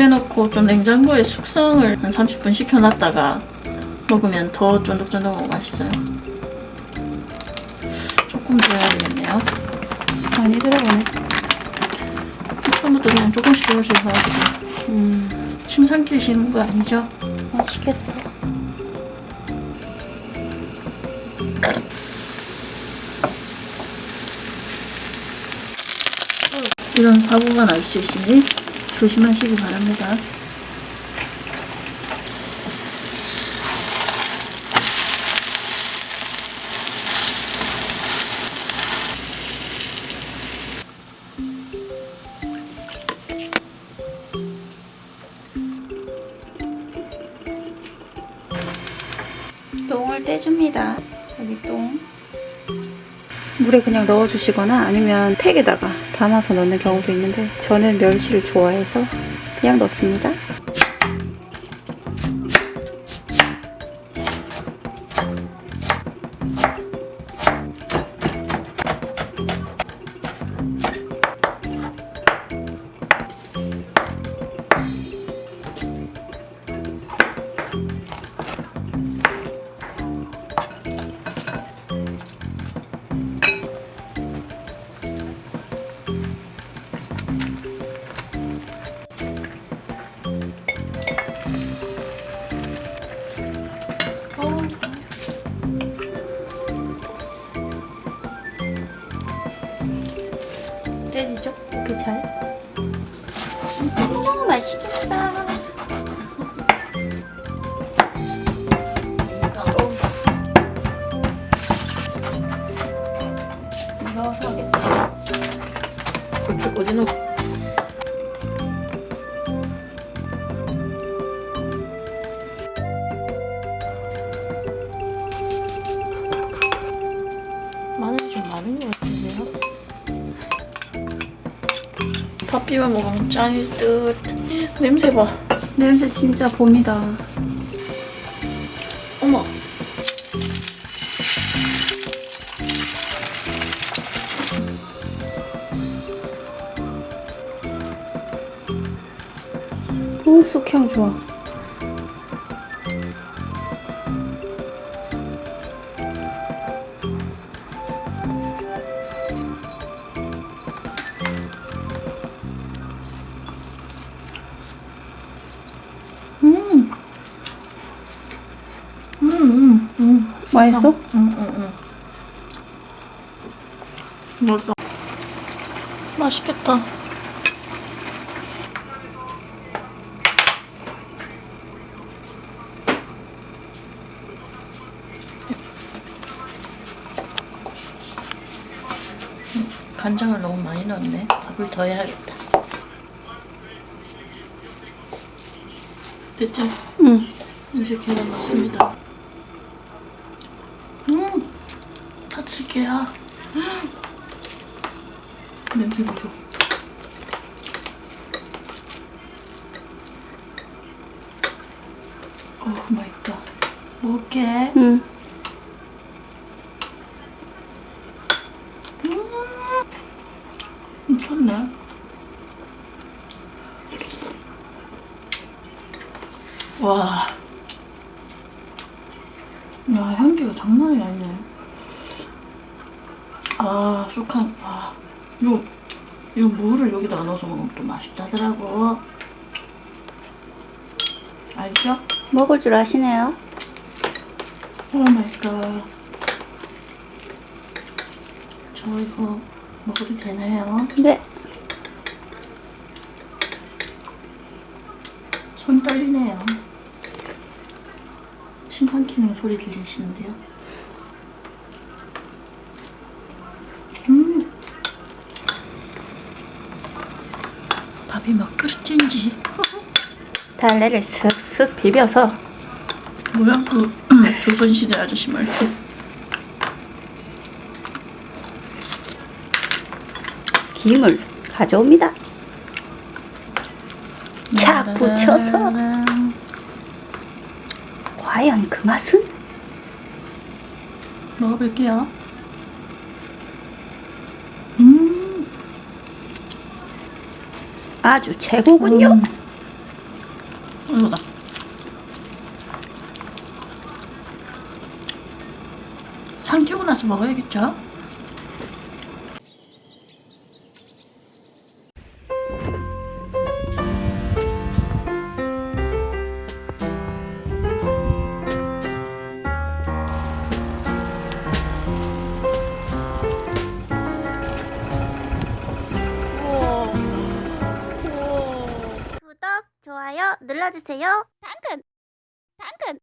이래놓고 좀 냉장고에 숙성을 한 30분 식혀놨다가 먹으면 더 쫀득쫀득하고 맛있어요. 조금 더 해야 되겠네요. 많이 들어가네. 처음부터 그냥 조금씩 조금씩 해가지고 음, 침 삼키시는 거 아니죠? 맛있겠다. 이런 사고가 날 수 있으니 조심하시기 바랍니다. 똥을 떼줍니다. 여기 똥. 물에 그냥 넣어주시거나 아니면 팩에다가 담아서 넣는 경우도 있는데 저는 멸치를 좋아해서 그냥 넣습니다. 밥 비벼 먹으면 짱일 듯. 냄새 봐. 냄새 진짜 봄이다. 어머. 오, 쑥향 좋아. 맛있어? 응, 응, 응. 맛있다. 맛있겠다. 음, 간장을 너무 많이 넣었네. 밥을 더 해야겠다. 됐죠? 응. 이제 계란 넣습니다. 음, 터질게요. 냄새. 오 마이 갓. 먹을게. 응. 미쳤네. 와. 야, 향기가 장난이 아니네. 아, 쑥한, 아. 요, 요 무를 여기다 넣어서 먹으면 또 맛있다더라고. 알죠? 먹을 줄 아시네요. 오 마이 갓. 저 이거 먹어도 되나요? 네. 손 떨리네요. 침 삼키는 소리 들리시는데요? 음. 밥이 막 끓진지. 달래를 슥슥 비벼서 뭐야 그 조선시대 아저씨 말투. 김을 가져옵니다. 착 붙여서 과연 그 맛은? 먹어볼게요. 아주 최고군요. 음. 이거다. 삼키고 나서 먹어야겠죠? 눌러주세요. 당근, 당근.